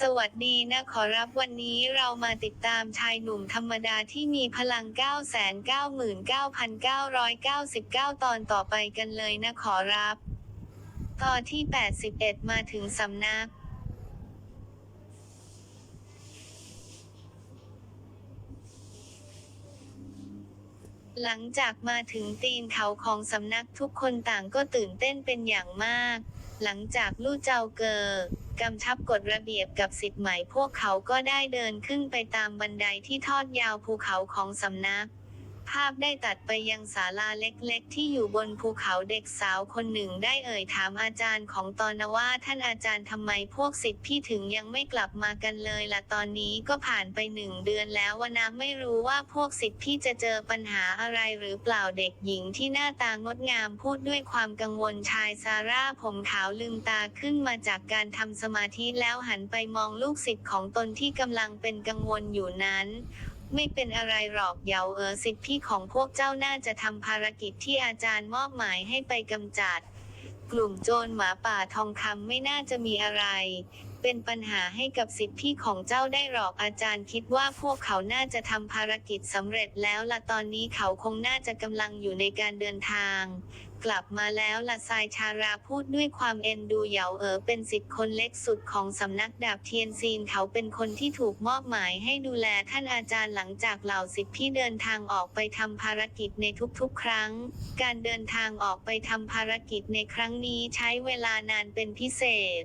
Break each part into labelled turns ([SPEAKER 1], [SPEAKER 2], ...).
[SPEAKER 1] สวัสดีนะขอรับวันนี้เรามาติดตามชายหนุ่มธรรมดาที่มีพลัง 999,999 ตอนต่อไปกันเลยนะขอรับ ตอนที่ 81 มาถึงสำนักหลังจากมาถึงตีนเขาของสำนักทุกคนต่างก็ตื่นเต้นเป็นอย่างมาก หลังจากลู่เจ้าเกอ กำชับกฎระเบียบกับสิทธิ์ใหม่พวกเขาก็ได้เดินขึ้นไปตามบันไดที่ทอดยาวภูเขาของสำนักาพได้ตัดไปยังศาลาเล็กๆ ที่อยู่บนภูเขาเด็กสาวคนหนึ่งได้เอ่ยถามอาจารย์ของตอนนว่าท่านอาจารย์ทำไมพวกสิทธิ์พี่ถึงยังไม่กลับมากันเลยล่ะตอนนี้ก็ผ่านไปหนึ่งเดือนแล้ววนะไม่รู้ว่าพวกสิทธิ์พี่จะเจอปัญหาอะไรหรือเปล่าเด็กหญิงที่หน้าตางดงามพูดด้วยความกังวลชายซาร่าผมขาวลืมตาขึ้นมาจากการทำสมาธิแล้วหันไปมองลูกศิษย์ของตนที่กำลังเป็นกังวลอยู่นั้น ไม่เป็นอะไรหรอกเยาเออสิทธิพี่ของพวกเจ้าน่าจะทำภารกิจที่อาจารย์มอบหมายให้ไปกำจัด กลุ่มโจรหมาป่าทองคำไม่น่าจะมีอะไร เป็นปัญหาให้กับสิทธิพี่ของเจ้าได้หรอกอาจารย์คิดว่าพวกเขาน่าจะทำภารกิจสำเร็จแล้วละตอนนี้เขาคงน่าจะกำลังอยู่ในการเดินทาง กลับมาแล้วละทรายชาราพูดด้วยความเอ็นดูเหยาเอ๋อเป็นสิทธิ์คนเล็กสุดของสำนักดาบเทียนซีนเขาเป็นคนที่ถูกมอบหมายให้ดูแลท่านอาจารย์หลังจากเหล่าสิทธิ์พี่เดินทางออกไปทำภารกิจในทุกๆ ครั้ง การเดินทางออกไปทำภารกิจในครั้งนี้ใช้เวลานานเป็นพิเศษ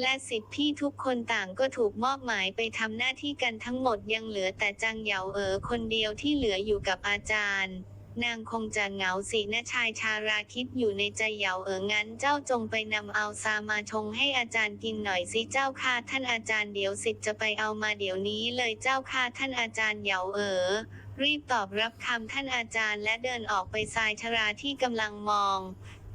[SPEAKER 1] และสิทธิพี่ทุกคนต่างก็ถูกมอบหมายไปทำหน้าที่กันทั้งหมดยังเหลือแต่จังเหยาเอ๋อคนเดียวที่เหลืออยู่กับอาจารย์นางคงจะเหงาสินะชายชาราคิดอยู่ในใจเหยาเอ๋องั้นเจ้าจงไปนำเอาซามาชงให้อาจารย์กินหน่อยสิเจ้าค่ะท่านอาจารย์เดี๋ยวสิจะไปเอามาเดี๋ยวนี้เลยเจ้าค่ะท่านอาจารย์เหยาเอ๋อรีบตอบรับคำท่านอาจารย์และเดินออกไปทรายชราที่กำลังมอง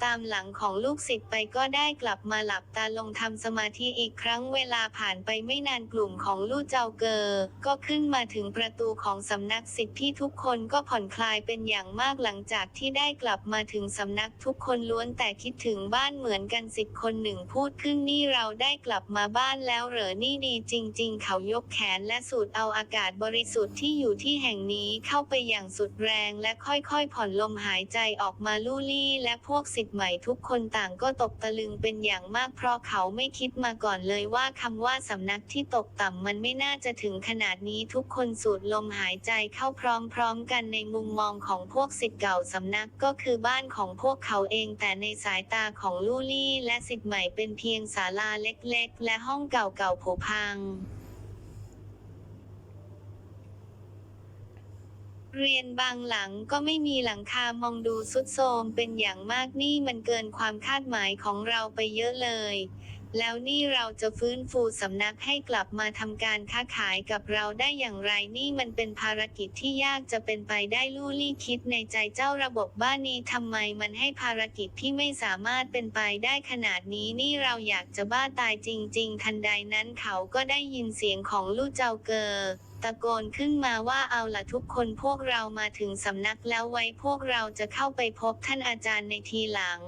[SPEAKER 1] ตามหลังของลูกศิษย์ไปก็ได้กลับมาหลับตาลงทำสมาธิอีกครั้งเวลาผ่านไปไม่นานกลุ่มของลู่เจ้าเกอ ก็ขึ้นมาถึงประตูของสำนักศิษย์ที่ทุกคนก็ผ่อนคลายเป็นอย่างมากหลังจากที่ได้กลับมาถึงสำนักทุกคนล้วนแต่คิดถึงบ้านเหมือนกันสิทธิ์คนหนึ่งพูดขึ้นนี่เราได้กลับมาบ้านแล้วเหรอนี่ดีจริง ๆ เขายกแขนและสูดเอาอากาศบริสุทธิ์ที่อยู่ที่แห่งนี้เข้าไปอย่างสุดแรงและค่อยๆ ผ่อนลมหายใจออกมาลู่ลี่และพวกศิษย์ใหม่ทุกคนต่างก็ตกตะลึงเป็นอย่างมากเพราะเขาไม่คิดมาก่อนเลยว่าคำว่าสำนักที่ตกต่ำมันไม่น่าจะถึงขนาดนี้ทุกคนสูดลมหายใจเข้าพร้อมๆกันในมุมมองของพวกศิษย์เก่าสำนักก็คือบ้านของพวกเขาเองแต่ในสายตาของลู่ลี่และศิษย์ใหม่เป็นเพียงศาลาเล็กๆ และห้องเก่าๆผุพัง เรียนบางหลังก็ไม่มีหลังคามองดูสุดโทมเป็นอย่างมากนี่มันเกินความคาดหมายของเราไปเยอะเลย แล้วนี่เราจะฟื้นฟูสำนักให้กลับมาทำการค้าขายกับเราได้อย่างไรนี่มันเป็นภารกิจที่ยากจะเป็นไปได้ลู่ลี่คิดในใจเจ้าระบบบ้านนี้ทำไมมันให้ภารกิจที่ไม่สามารถเป็นไปได้ขนาดนี้นี่เราอยากจะบ้าตายจริง ๆ ทันใดนั้นเขาก็ได้ยินเสียงของลู่เจ้าเกอะโกนขึ้นมาว่าเอาละทุกคนพวกเรามาถึงสำนักแล้วไว้พวกเราจะเข้าไปพบท่านอาจารย์ในทีหลัง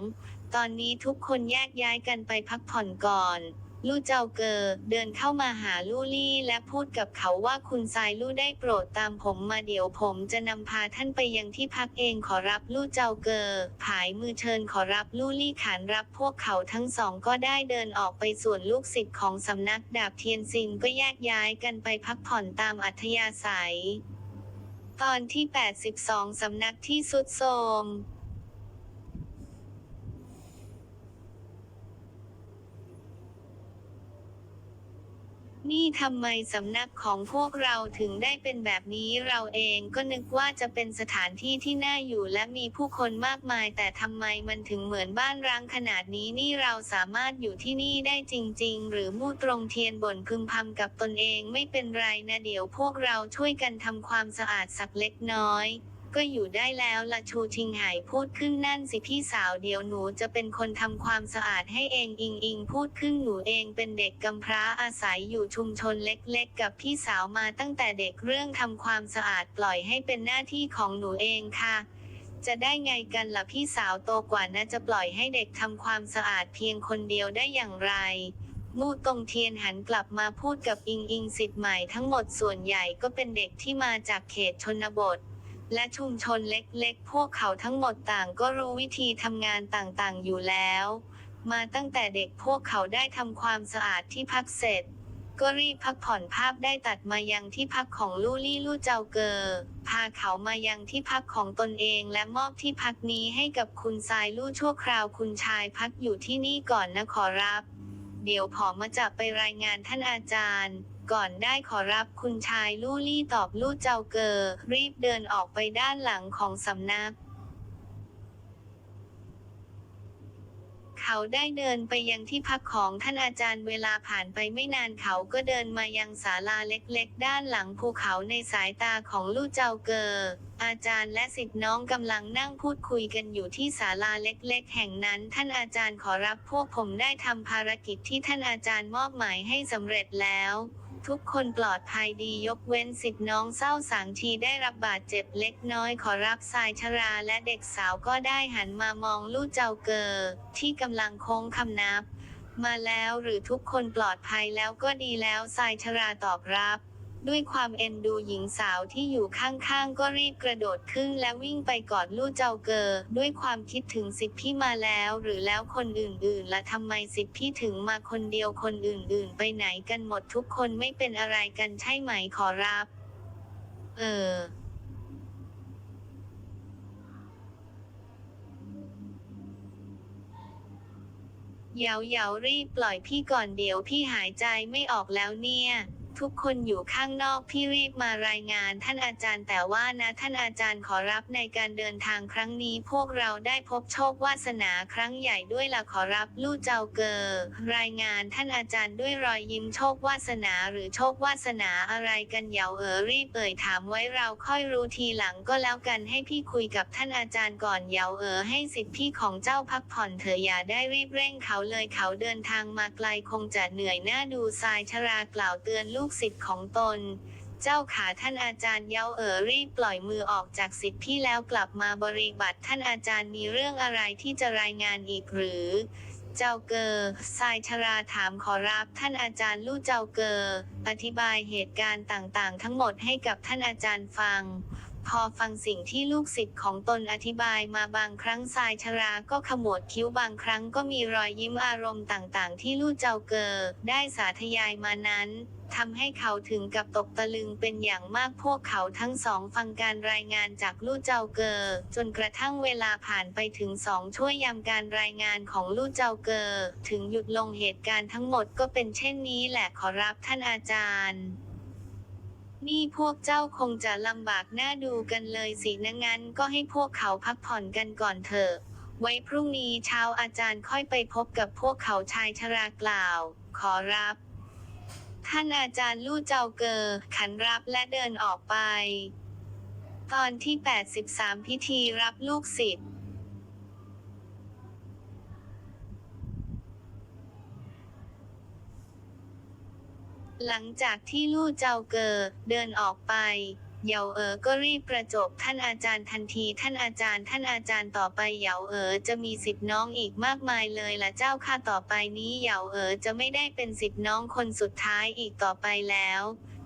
[SPEAKER 1] ตอนนี้ทุกคนแยกย้ายกันไปพักผ่อนก่อน ลู่เจ้าเกอเดินเข้ามาหาลู่ลี่และพูดกับเขาว่าคุณทรายลู่ได้โปรดตามผมมาเดี๋ยวผมจะนำพาท่านไปยังที่พักเองขอรับลู่เจ้าเกอผายมือเชิญขอรับลู่ลี่ขานรับพวกเขาทั้งสองก็ได้เดินออกไปส่วนลูกศิษย์ของสำนักดาบเทียนซิงก็แยกย้ายกันไปพักผ่อนตามอัธยาศัย ตอนที่ 82 สำนักที่สุดโทรม นี่ทำไมสำนักของพวกเราถึงได้เป็นแบบนี้เราเองก็นึกว่าจะเป็นสถานที่ที่น่าอยู่และมีผู้คนมากมาย แต่ทำไมมันถึงเหมือนบ้านร้างขนาดนี้นี่เราสามารถอยู่ที่นี่ได้จริง ๆ หรือมู่ตรงเทียนบ่นพึมพำกับตนเองไม่เป็นไรนะเดี๋ยวพวกเราช่วยกันทำความสะอาดสักเล็กน้อย ก็อยู่ได้แล้วละชูชิงหายพูดขึ้นนั่นสิพี่สาวเดี๋ยวหนูจะเป็นคนทำความสะอาดให้เองอิงอิงพูดขึ้นหนูเองเป็นเด็กกำพร้าอาศัยอยู่ชุมชนเล็กๆ กับพี่สาวมาตั้งแต่เด็กเรื่องทำความสะอาดปล่อยให้เป็นหน้าที่ของหนูเองค่ะจะได้ไงกันล่ะพี่สาวโตกว่านะจะปล่อยให้เด็กทำความสะอาดเพียงคนเดียวได้อย่างไร มู่ตงเทียนหันกลับมาพูดกับอิงอิงสิทธิ์ใหม่ทั้งหมดส่วนใหญ่ก็เป็นเด็กที่มาจากเขตชนบท และชุมชนเล็กๆ พวกเขาทั้งหมดต่างก็รู้วิธีทำงานต่างๆ อยู่แล้ว มาตั้งแต่เด็กพวกเขาได้ทำความสะอาดที่พักเสร็จ ก็รีบพักผ่อนภาพได้ตัดมายังที่พักของลู่ลี่ลู่เจ้าเกอพาเขามายังที่พักของตนเองและมอบที่พักนี้ให้กับคุณทรายลู่ชั่วคราวคุณชายพักอยู่ที่นี่ก่อนนะขอรับ เดี๋ยวผอมาจะไปรายงานท่านอาจารย์ ก่อนได้ขอรับคุณชายลู่ลี่ตอบลู่เจ้าเกอรีบเดินออกไปด้านหลังของสำนักเขาได้เดินไปยังที่พักของท่านอาจารย์เวลาผ่านไปไม่นานเขาก็เดินมายังศาลาเล็กๆ ด้านหลังภูเขาในสายตาของลู่เจ้าเกออาจารย์และสิทธิ์น้องกำลังนั่งพูดคุยกันอยู่ที่ศาลาเล็กๆ แห่งนั้น ท่านอาจารย์ขอรับพวกผมได้ทำภารกิจที่ท่านอาจารย์มอบหมายให้สำเร็จแล้ว ทุกคนปลอดภัยดียกเว้นสิทธิ์น้องเศร้าสางทีได้รับบาดเจ็บเล็กน้อยขอรับทรายชราและเด็กสาวก็ได้หันมามองลู่เจ้าเกอที่กำลังโค้งคำนับ มาแล้วหรือทุกคนปลอดภัยแล้วก็ดีแล้วทรายชราตอบรับ ด้วยความเอ็นดูหญิงสาวที่อยู่ข้างๆ ก็รีบกระโดดขึ้นและวิ่งไปกอดลู่เจ้าเกอ ด้วยความคิดถึงสิทธิพี่มาแล้ว หรือแล้วคนอื่นๆละทำไมสิทธิพี่ถึงมาคนเดียวคนอื่นๆ ไปไหนกันหมดทุกคนไม่เป็นอะไรกันใช่ไหมขอรับ เออเหยาเหยารีบปล่อยพี่ก่อนเดี๋ยวพี่หายใจไม่ออกแล้วเนี่ย ทุกคนอยู่ข้างนอกพี่รีบมารายงานท่านอาจารย์แต่ว่านะท่านอาจารย์ขอรับในการเดินทางครั้งนี้พวกเราได้พบโชควาสนาครั้งใหญ่ด้วยละขอรับลู่เจ้าเกอรายงานท่านอาจารย์ด้วยรอยยิ้มโชควาสนาหรือโชควาสนาอะไรกันเหยาเอ๋อรีบเอ่ยถามไว้เราค่อยรู้ทีหลังก็แล้วกันให้พี่คุยกับท่านอาจารย์ก่อนเหยาเอ๋อให้สิทธิพี่ของเจ้าพักผ่อนเถอะอย่าได้รีบเร่งเขาเลยเขาเดินทางมาไกลคงจะเหนื่อยหน้าดูทรายชรากล่าวเตือนลูกศิษย์ของตน เจ้าขาท่านอาจารย์เย้าเอ๋อรีบปล่อยมือออกจากสิทธิพี่แล้วกลับมาบริบัติท่านอาจารย์มีเรื่องอะไรที่จะรายงานอีกหรือ เจ้าเกอทรายชราถามขอรับท่านอาจารย์ลู่เจ้าเกออธิบายเหตุการณ์ต่างๆ ทั้งหมดให้กับท่านอาจารย์ฟัง พอฟังสิ่งที่ลูกศิษย์ของตนอธิบายมาบางครั้งทรายชราก็ขมวดคิ้วบางครั้งก็มีรอยยิ้มอารมณ์ต่างๆ ที่ลู่เจ้าเกอได้สาธยายมานั้นทำให้เขาถึงกับตกตะลึงเป็นอย่างมากพวกเขาทั้งสองฟังการรายงานจากลู่เจ้าเกอจนกระทั่งเวลาผ่านไปถึงสองช่วยยำการรายงานของลู่เจ้าเกอถึงหยุดลงเหตุการณ์ทั้งหมดก็เป็นเช่นนี้แหละขอรับท่านอาจารย์ นี่พวกเจ้าคงจะลำบากหน้าดูกันเลยสินะงั้นก็ให้พวกเขาพักผ่อนกันก่อนเถอะ ไว้พรุ่งนี้เช้าอาจารย์ค่อยไปพบกับพวกเขาชายชรากล่าว ขอรับ ท่านอาจารย์ลู่เจ้าเกอขันรับและเดินออกไป ตอนที่ 83 พิธีรับลูกศิษย์ หลังจากที่ลู่เจ้าเกอเดินออกไป เหยาเอ๋อก็รีบประจบท่านอาจารย์ทันที ท่านอาจารย์ ท่านอาจารย์ต่อไปเหยาเอ๋อจะมีสิทธิน้องอีกมากมายเลยละเจ้าค่ะต่อไปนี้เหยาเอ๋อจะไม่ได้เป็นสิทธิน้องคนสุดท้ายอีกต่อไปแล้ว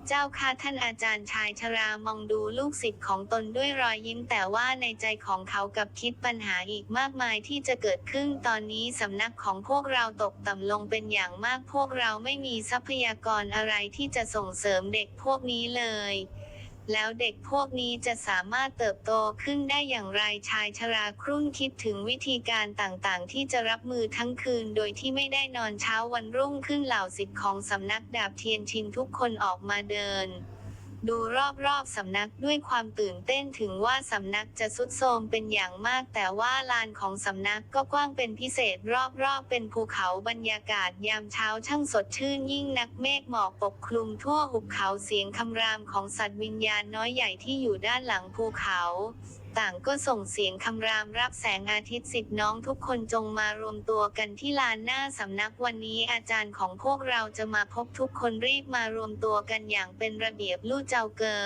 [SPEAKER 1] เจ้าค่ะท่านอาจารย์ชายชรามองดูลูกศิษย์ของตนด้วยรอยยิ้มแต่ว่าในใจของเขากับคิดปัญหาอีกมากมายที่จะเกิดขึ้นตอนนี้สำนักของพวกเราตกต่ำลงเป็นอย่างมากพวกเราไม่มีทรัพยากรอะไรที่จะส่งเสริมเด็กพวกนี้เลย แล้วเด็กพวกนี้จะสามารถเติบโตขึ้นได้อย่างไรชายชราครุ่นคิดถึงวิธีการต่างๆ ที่จะรับมือทั้งคืน โดยที่ไม่ได้นอนเช้าวันรุ่งขึ้นเหล่าสิทธิ์ของสำนักดาบเทียนชินทุกคนออกมาเดิน ดูรอบๆสำนักด้วยความตื่นเต้นถึงว่าสำนักจะสุดโทรมเป็นอย่างมาก แต่ว่าลานของสำนักก็กว้างเป็นพิเศษรอบๆ เป็นภูเขาบรรยากาศยามเช้าช่างสดชื่นยิ่งนักเมฆหมอกปกคลุมทั่วหุบเขาเสียงคำรามของสัตว์วิญญาณน้อยใหญ่ที่อยู่ด้านหลังภูเขา ต่างก็ส่งเสียงคำรามรับแสงอาทิตย์สิทธิ์น้องทุกคนจงมารวมตัวกันที่ลานหน้าสำนักวันนี้อาจารย์ของพวกเราจะมาพบทุกคนรีบมารวมตัวกันอย่างเป็นระเบียบลู่เจ้าเกอ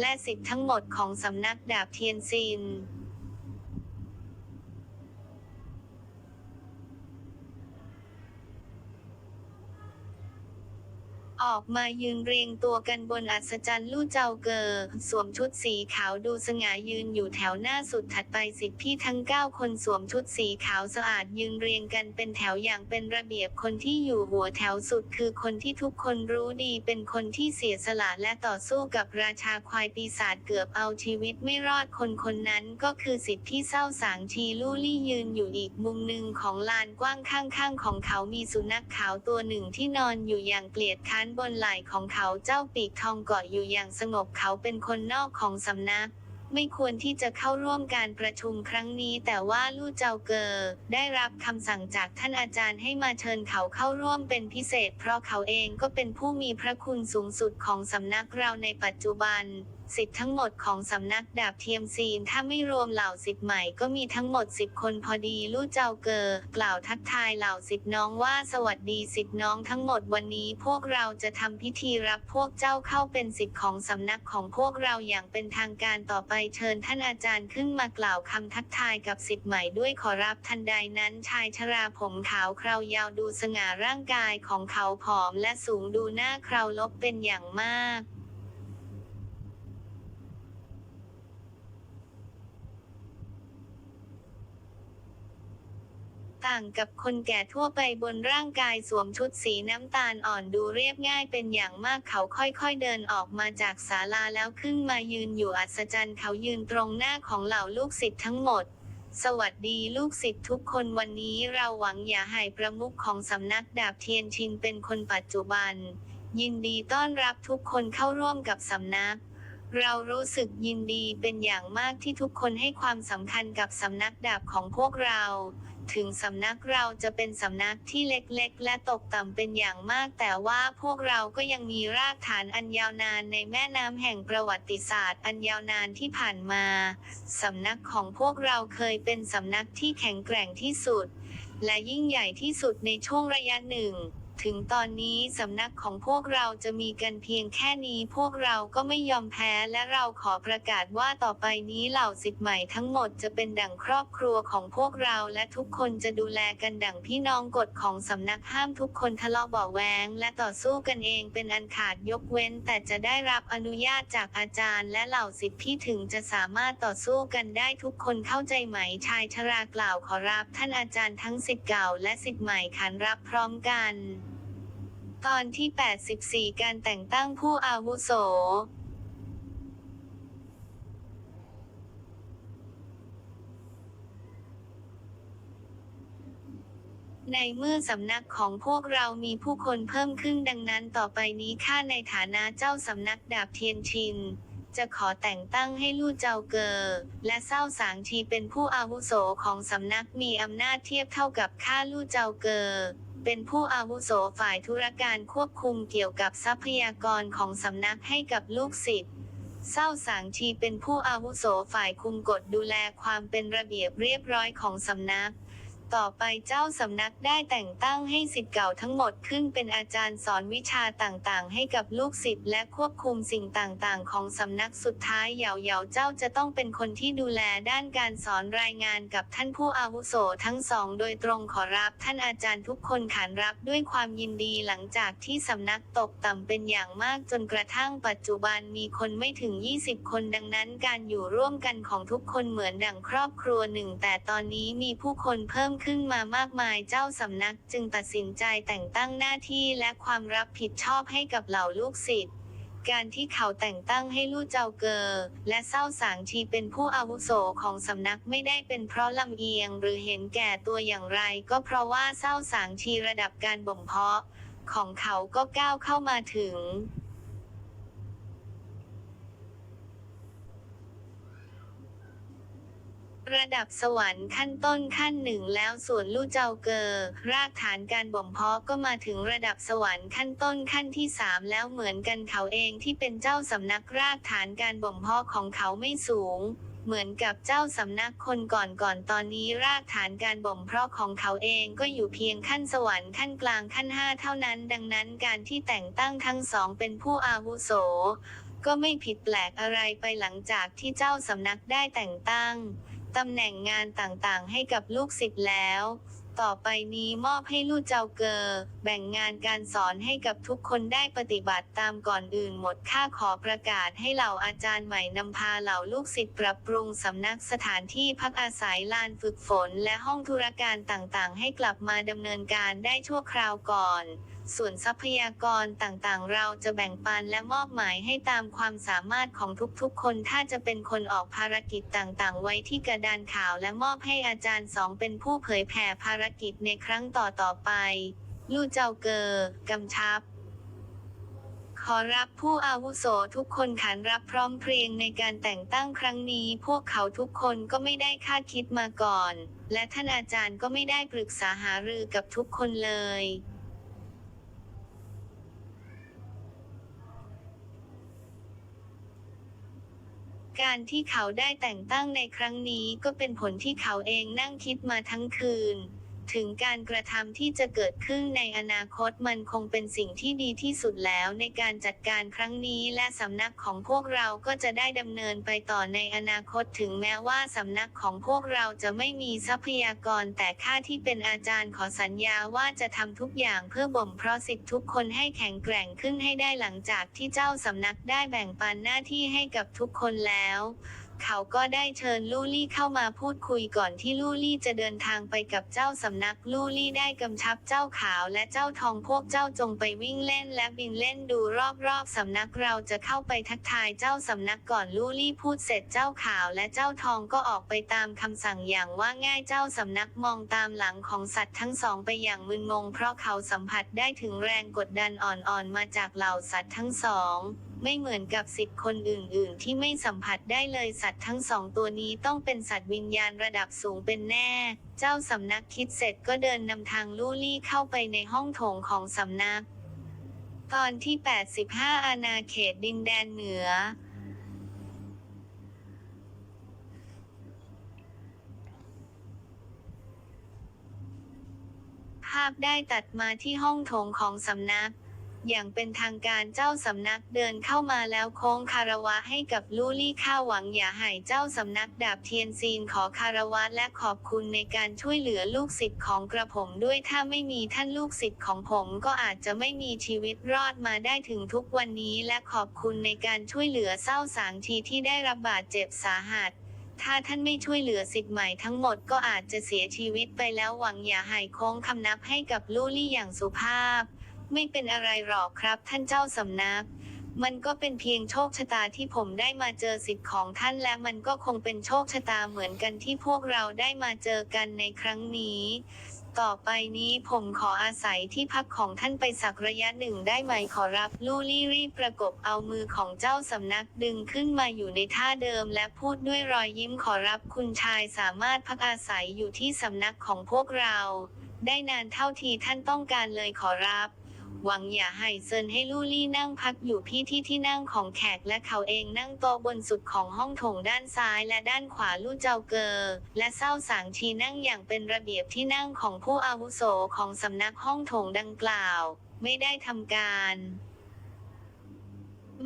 [SPEAKER 1] และสิทธิ์ทั้งหมดของสำนักดาบเทียนซิน ออกมายืนเรียงตัวกันบนอัศจรรย์ลู่เจ้าเกอสวมชุดสีขาวดูสง่ายืนอยู่แถวหน้าสุดถัดไปสิทธิพี่ทั้ง 9 คนสวมชุดสีขาวสะอาดยืนเรียงกันเป็นแถวอย่างเป็นระเบียบคนที่อยู่หัวแถวสุดคือคนที่ทุกคนรู้ดีเป็นคนที่เสียสละและต่อสู้กับราชาควายปีศาจเกือบเอาชีวิตไม่รอดคนคนนั้นก็คือสิทธิพี่เศร้าสางชีลู่ลี่ยืนอยู่อีกมุมหนึ่งของลานกว้างข้างๆ ของเขามีสุนัขขาวตัวหนึ่งที่นอนอยู่อย่างเกลียดค้านบนไหล่ของเขาเจ้าปีกทองเกาะอยู่อย่างสงบเขาเป็นคนนอกของสำนัก ไม่ควรที่จะเข้าร่วมการประชุมครั้งนี้ แต่ว่าลู่เจ้าเกอได้รับคำสั่งจากท่านอาจารย์ให้มาเชิญเขาเข้าร่วมเป็นพิเศษ เพราะเขาเองก็เป็นผู้มีพระคุณสูงสุดของสำนักเราในปัจจุบัน สิทธิ์ทั้งหมดของสำนักดาบเทียมซีน ถ้าไม่รวมเหล่าสิทธิ์ใหม่ก็มีทั้งหมดสิบคนพอดีลู่เจ้าเกอกล่าวทักทายเหล่าสิทธิ์น้องว่าสวัสดีสิทธิ์น้องทั้งหมดวันนี้พวกเราจะทำพิธีรับพวกเจ้าเข้าเป็นสิทธิ์ของสำนักของพวกเราอย่างเป็นทางการต่อไปเชิญท่านอาจารย์ขึ้นมากล่าวคำทักทายกับสิทธิ์ใหม่ด้วยขอรับทันใดนั้นชายชราผมขาวคราวยาวดูสง่าร่างกายของเขาผอมและสูงดูหน้าคราวลบเป็นอย่างมาก ต่างกับคนแก่ทั่วไปบนร่างกายสวมชุดสีน้ำตาลอ่อนดูเรียบง่ายเป็นอย่างมากเขาค่อยๆเดินออกมาจากศาลาแล้วขึ้นมายืนอยู่อัศจรรย์เขายืนตรงหน้าของเหล่าลูกศิษย์ทั้งหมดสวัสดีลูกศิษย์ทุกคนวันนี้เราหวังอย่าให้ประมุขของสำนักดาบเทียนชินเป็นคนปัจจุบัน ยินดีต้อนรับทุกคนเข้าร่วมกับสำนัก เรารู้สึกยินดีเป็นอย่างมากที่ทุกคนให้ความสำคัญกับสำนักดาบของพวกเรา ถึงสำนักเราจะเป็นสำนักที่เล็กๆ และตกต่ำเป็นอย่างมาก แต่ว่าพวกเราก็ยังมีรากฐานอันยาวนานในแม่น้ำแห่งประวัติศาสตร์ อันยาวนานที่ผ่านมา สำนักของพวกเราเคยเป็นสำนักที่แข็งแกร่งที่สุด และยิ่งใหญ่ที่สุดในช่วงระยะหนึ่ง ถึงตอนนี้สำนักของพวกเราจะมีกันเพียงแค่นี้พวกเราก็ไม่ยอมแพ้และเราขอประกาศว่าต่อไปนี้เหล่าสิทธิ์ใหม่ทั้งหมดจะเป็นดั่งครอบครัวของพวกเราและทุกคนจะดูแลกันดั่งพี่น้องกฎของสำนักห้ามทุกคนทะเลาะเบาแวงและต่อสู้กันเองเป็นอันขาดยกเว้น แต่จะได้รับอนุญาตจากอาจารย์ และเหล่าสิทธิ์พี่ถึงจะสามารถต่อสู้กันได้ทุกคนเข้าใจไหมชายชรากล่าวขอรับท่านอาจารย์ทั้งสิทธิ์เก่าและสิทธิ์ใหม่ขานรับพร้อมกัน ตอนที่ 84 การแต่งตั้งผู้อาวุโสในเมื่อสำนักของพวกเรามีผู้คนเพิ่มขึ้นดังนั้นต่อไปนี้ข้าในฐานะเจ้าสำนักดาบเทียนชิน จะขอแต่งตั้งให้ลู่เจ้าเกอและเศร้าสางชีเป็นผู้อาวุโสของสำนักมีอำนาจเทียบเท่ากับข้าลู่เจ้าเกอ เป็นผู้อาวุโสฝ่ายธุรการควบคุมเกี่ยวกับทรัพยากรของสำนักให้กับลูกศิษย์เศร้าสางชีเป็นผู้อาวุโสฝ่ายคุมกฎดูแลความเป็นระเบียบเรียบร้อยของสำนัก ต่อไปเจ้าสำนักได้แต่งตั้งให้สิทธิ์เก่าทั้งหมดขึ้นเป็นอาจารย์สอนวิชาต่างๆ ให้กับลูกศิษย์และควบคุมสิ่งต่างๆ ของสำนักสุดท้ายเหยาเหยาเจ้าจะต้องเป็นคนที่ดูแลด้านการสอนรายงานกับท่านผู้อาวุโสทั้งสองโดยตรงขอรับท่านอาจารย์ทุกคนขานรับด้วยความยินดีหลังจากที่สำนักตกต่ำเป็นอย่างมากจนกระทั่งปัจจุบันมีคนไม่ถึง 20 คนดังนั้นการอยู่ร่วมกันของทุกคนเหมือนดั่งครอบครัวหนึ่ง แต่ตอนนี้มีผู้คนเพิ่มขึ้นมามากมายเจ้าสำนักจึงตัดสินใจแต่งตั้งหน้าที่และความรับผิดชอบให้กับเหล่าลูกศิษย์การที่เขาแต่งตั้งให้ลู่เจ้าเกอ และเศร้าสางชีเป็นผู้อาวุโสของสำนักไม่ได้เป็นเพราะลำเอียงหรือเห็นแก่ตัวอย่างไร ก็เพราะว่าเศร้าสางชีระดับการบ่มเพาะ ของเขาก็ก้าวเข้ามาถึง ระดับสวรรค์ขั้นต้นขั้นหนึ่งแล้วส่วนลู่เจ้าเกอรากฐานการบ่มเพาะก็มาถึงระดับสวรรค์ขั้นต้นขั้นที่สามแล้วเหมือนกันเขาเองที่เป็นเจ้าสำนักรากฐานการบ่มเพาะของเขาไม่สูงเหมือนกับเจ้าสำนักคนก่อนก่อนตอนนี้รากฐานการบ่มเพาะของเขาเองก็อยู่เพียงขั้นสวรรค์ขั้นกลางขั้นห้าเท่านั้น ดังนั้นการที่แต่งตั้งทั้งสองเป็นผู้อาวุโส ก็ไม่ผิดแปลกอะไรไปหลังจากที่เจ้าสำนักได้แต่งตั้ง ตำแหน่งงานต่างๆ ให้กับลูกศิษย์แล้ว ต่อไปนี้มอบให้ลู่เจ้าเกอแบ่งงานการสอนให้กับทุกคนได้ปฏิบัติตามก่อนอื่นหมดค่าขอประกาศให้เหล่าอาจารย์ใหม่นำพาเหล่าลูกศิษย์ปรับปรุงสำนักสถานที่พักอาศัยลานฝึกฝนและห้องธุรการต่างๆ ให้กลับมาดำเนินการได้ชั่วคราวก่อน ส่วนทรัพยากรต่างๆ เราจะแบ่งปันและมอบหมายให้ตามความสามารถของทุกๆ คนถ้าจะเป็นคนออกภารกิจต่างๆ ไว้ที่กระดานข่าวและมอบให้อาจารย์สองเป็นผู้เผยแผ่ภารกิจในครั้งต่อๆไป ลู่เจ้าเกอกำชับขอรับผู้อาวุโสทุกคนขานรับพร้อมเพรียงในการแต่งตั้งครั้งนี้ พวกเขาทุกคนก็ไม่ได้คาดคิดมาก่อน และท่านอาจารย์ก็ไม่ได้ปรึกษาหารือกับทุกคนเลย การที่เขาได้แต่งตั้งในครั้งนี้ก็เป็นผลที่เขาเองนั่งคิดมาทั้งคืน ถึงการกระทำที่จะเกิดขึ้นในอนาคตมันคงเป็นสิ่งที่ดีที่สุดแล้วในการจัดการครั้งนี้และสำนักของพวกเราก็จะได้ดำเนินไปต่อในอนาคตถึงแม้ว่าสำนักของพวกเราจะไม่มีทรัพยากรแต่ข้าที่เป็นอาจารย์ขอสัญญาว่าจะทำทุกอย่างเพื่อบ่มเพราะสิทธิ์ทุกคนให้แข็งแกร่งขึ้นให้ได้หลังจากที่เจ้าสำนักได้แบ่งปันหน้าที่ให้กับทุกคนแล้ว เขาก็ได้เชิญลู่ลี่เข้ามาพูดคุยก่อนที่ลู่ลี่จะเดินทางไปกับเจ้าสำนักลู่ลี่ได้กำชับเจ้าขาวและเจ้าทองพวกเจ้าจงไปวิ่งเล่นและบินเล่นดูรอบๆสำนักเราจะเข้าไปทักทายเจ้าสำนักก่อนลู่ลี่พูดเสร็จเจ้าขาวและเจ้าทองก็ออกไปตามคำสั่งอย่างว่าง่ายเจ้าสำนักมองตามหลังของสัตว์ทั้งสองไปอย่างมึนงงเพราะเขาสัมผัสได้ถึงแรงกดดันอ่อนๆมาจากเหล่าสัตว์ทั้งสอง ไม่เหมือนกับสิทธิ์คนอื่น ๆ ที่ไม่สัมผัสได้เลยสัตว์ทั้งสองตัวนี้ต้องเป็นสัตว์วิญญาณระดับสูงเป็นแน่ เจ้าสำนักคิดเสร็จก็เดินนำทางลู่ลี่เข้าไปในห้องโถงของสำนัก ตอนที่ 85 อาณาเขตดินแดนเหนือภาพได้ตัดมาที่ห้องโถงของสำนัก อย่างเป็นทางการเจ้าสำนักเดินเข้ามาแล้วโค้งคารวะให้กับลู่ลี่ข้าหวังอย่าให้เจ้าสำนักดาบเทียนซีนขอคารวะและขอบคุณในการช่วยเหลือลูกศิษย์ของกระผมด้วยถ้าไม่มีท่านลูกศิษย์ของผมก็อาจจะไม่มีชีวิตรอดมาได้ถึงทุกวันนี้และขอบคุณในการช่วยเหลือเศร้าสางทีที่ได้รับบาดเจ็บสาหัสถ้าท่านไม่ช่วยเหลือสิทธิ์ใหม่ทั้งหมดก็อาจจะเสียชีวิตไปแล้วหวังอย่าให้โค้งคำนับให้กับลู่ลี่อย่างสุภาพ ไม่เป็นอะไรหรอกครับ ท่านเจ้าสำนัก มันก็เป็นเพียงโชคชะตาที่ผมได้มาเจอสิทธิ์ของท่านและมันก็คงเป็นโชคชะตาเหมือนกันที่พวกเราได้มาเจอกันในครั้งนี้ ต่อไปนี้ผมขออาศัยที่พักของท่านไปสักระยะหนึ่งได้ไหมขอรับ ลูลี่รีบประกบเอามือของเจ้าสำนักดึงขึ้นมาอยู่ในท่าเดิมและพูดด้วยรอยยิ้มขอรับคุณชายสามารถพักอาศัยอยู่ที่สำนักของพวกเราได้นานเท่าที่ท่านต้องการเลยขอรับ หวังอย่าให้เซินให้ลู่ลี่นั่งพักอยู่พี่ที่ที่นั่งของแขกและเขาเองนั่งโต๊ะบนสุดของห้องโถงด้านซ้ายและด้านขวาลู่เจ้าเกอและเศร้าสางชีนั่งอย่างเป็นระเบียบที่นั่งของผู้อาวุโสของสำนักห้องโถงดังกล่าว ไม่ได้ทำการ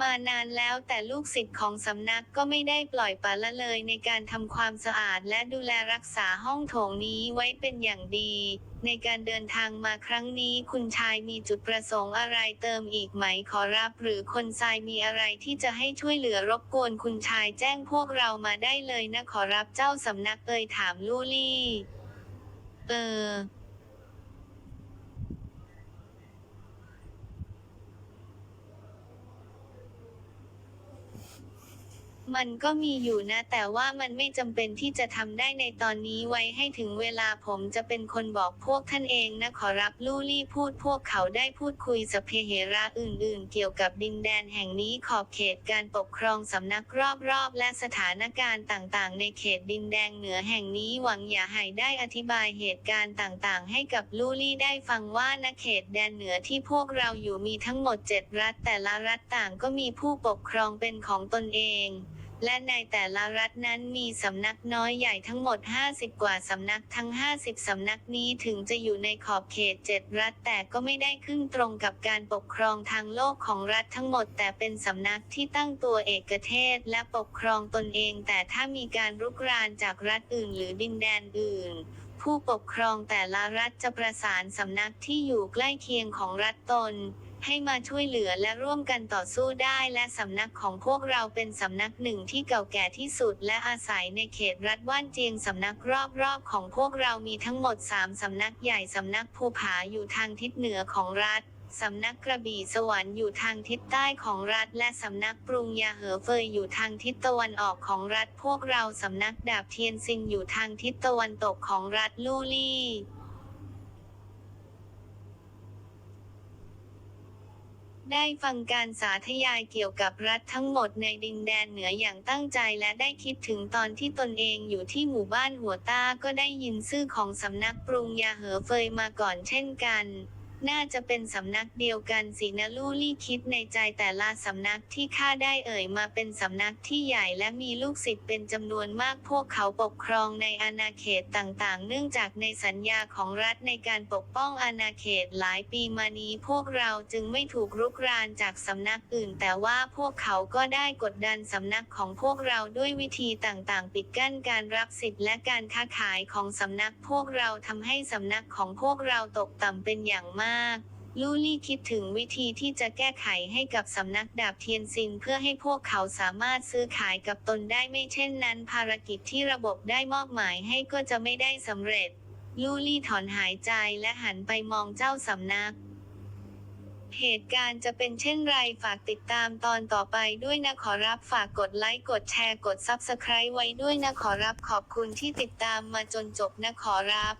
[SPEAKER 1] มานานแล้วแต่ลูกศิษย์ของสำนักก็ไม่ได้ปล่อยปละละเลยในการทำความสะอาดและดูแลรักษาห้องโถงนี้ไว้เป็นอย่างดี ในการเดินทางมาครั้งนี้คุณชายมีจุดประสงค์อะไรเติมอีกไหมขอรับ หรือคนทรายมีอะไรที่จะให้ช่วยเหลือรบกวนคุณชายแจ้งพวกเรามาได้เลยนะขอรับเจ้าสำนักเอ่ยถามลู่ลี่ เออ มันก็มีอยู่นะ แต่ว่ามันไม่จำเป็นที่จะทำได้ในตอนนี้ไว้ให้ถึงเวลาผมจะเป็นคนบอกพวกท่านเองนะขอรับลู่ลี่พูดพวกเขาได้พูดคุยสเพเหระอื่น ๆ เกี่ยวกับดินแดนแห่งนี้ขอบเขตการปกครองสำนักรอบๆ และสถานการณ์ต่างๆ ในเขตดินแดงเหนือแห่งนี้หวังอย่าให้ได้อธิบายเหตุการณ์ต่างๆ ให้กับลู่ลี่ได้ฟังว่าณเขตแดนเหนือที่พวกเราอยู่มีทั้งหมด 7 รัฐแต่ละรัฐต่างก็มีผู้ปกครองเป็นของตนเอง และในแต่ละรัฐนั้นมีสำนักน้อยใหญ่ทั้งหมด 50 กว่าสำนักทั้ง 50 สำนักนี้ถึงจะอยู่ในขอบเขต 7 รัฐแต่ก็ไม่ได้ขึ้นตรงกับการปกครองทางโลกของรัฐทั้งหมด แต่เป็นสำนักที่ตั้งตัวเอกเทศและปกครองตนเอง แต่ถ้ามีการรุกรานจากรัฐอื่น หรือดินแดนอื่น ผู้ปกครองแต่ละรัฐจะประสานสำนักที่อยู่ใกล้เคียงของรัฐตน ให้มาช่วยเหลือและร่วมกันต่อสู้ได้และสำนักของพวกเราเป็นสำนักหนึ่งที่เก่าแก่ที่สุดและอาศัยในเขตรัฐว่านเจียงสำนักรอบๆของพวกเรามีทั้งหมดสามสำนักใหญ่สำนักภูผาอยู่ทางทิศเหนือของรัฐสำนักกระบี่สวรรค์อยู่ทางทิศใต้ของรัฐ และสำนักปรุงยาเหอเฟยอยู่ทางทิศตะวันออกของรัฐ พวกเราสำนักดาบเทียนซินอยู่ทางทิศตะวันตกของรัฐลู่ลี่ ได้ฟังการสาธยายเกี่ยวกับรัฐทั้งหมดในดินแดนเหนืออย่างตั้งใจและได้คิดถึงตอนที่ตนเองอยู่ที่หมู่บ้านหัวต้าก็ได้ยินชื่อของสำนักปรุงยาเหอเฟยมาก่อนเช่นกัน น่าจะเป็นสำนักเดียวกันสินะลู่ลี่คิดในใจแต่ละสำนักที่ข้าได้เอ่ยมาเป็นสำนักที่ใหญ่และมีลูกศิษย์เป็นจำนวนมากพวกเขาปกครองในอาณาเขตต่างๆ เนื่องจากในสัญญาของรัฐในการปกป้องอาณาเขตหลายปีมานี้พวกเราจึงไม่ถูกรุกรานจากสำนักอื่น แต่ว่าพวกเขาก็ได้กดดันสำนักของพวกเราด้วยวิธีต่างๆ ปิดกั้นการรับสิทธิ์และการค้าขายของสำนักพวกเราทำให้สำนักของพวกเราตกต่ำเป็นอย่างมากลูลี่คิดถึงวิธีที่จะแก้ไขให้กับสำนักดาบเทียนซินเพื่อให้พวกเขาสามารถซื้อขายกับตนได้ไม่เช่นนั้น ภารกิจที่ระบบได้มอบหมายให้ก็จะไม่ได้สำเร็จ ลูลี่ถอนหายใจและหันไปมองเจ้าสำนักเหตุการณ์จะเป็นเช่นไรฝากติดตามตอนต่อไปด้วยนะขอรับฝากกดไลค์กดแชร์กด Subscribe ไว้ด้วยนะขอรับขอบคุณที่ติดตามมาจนจบนะขอรับ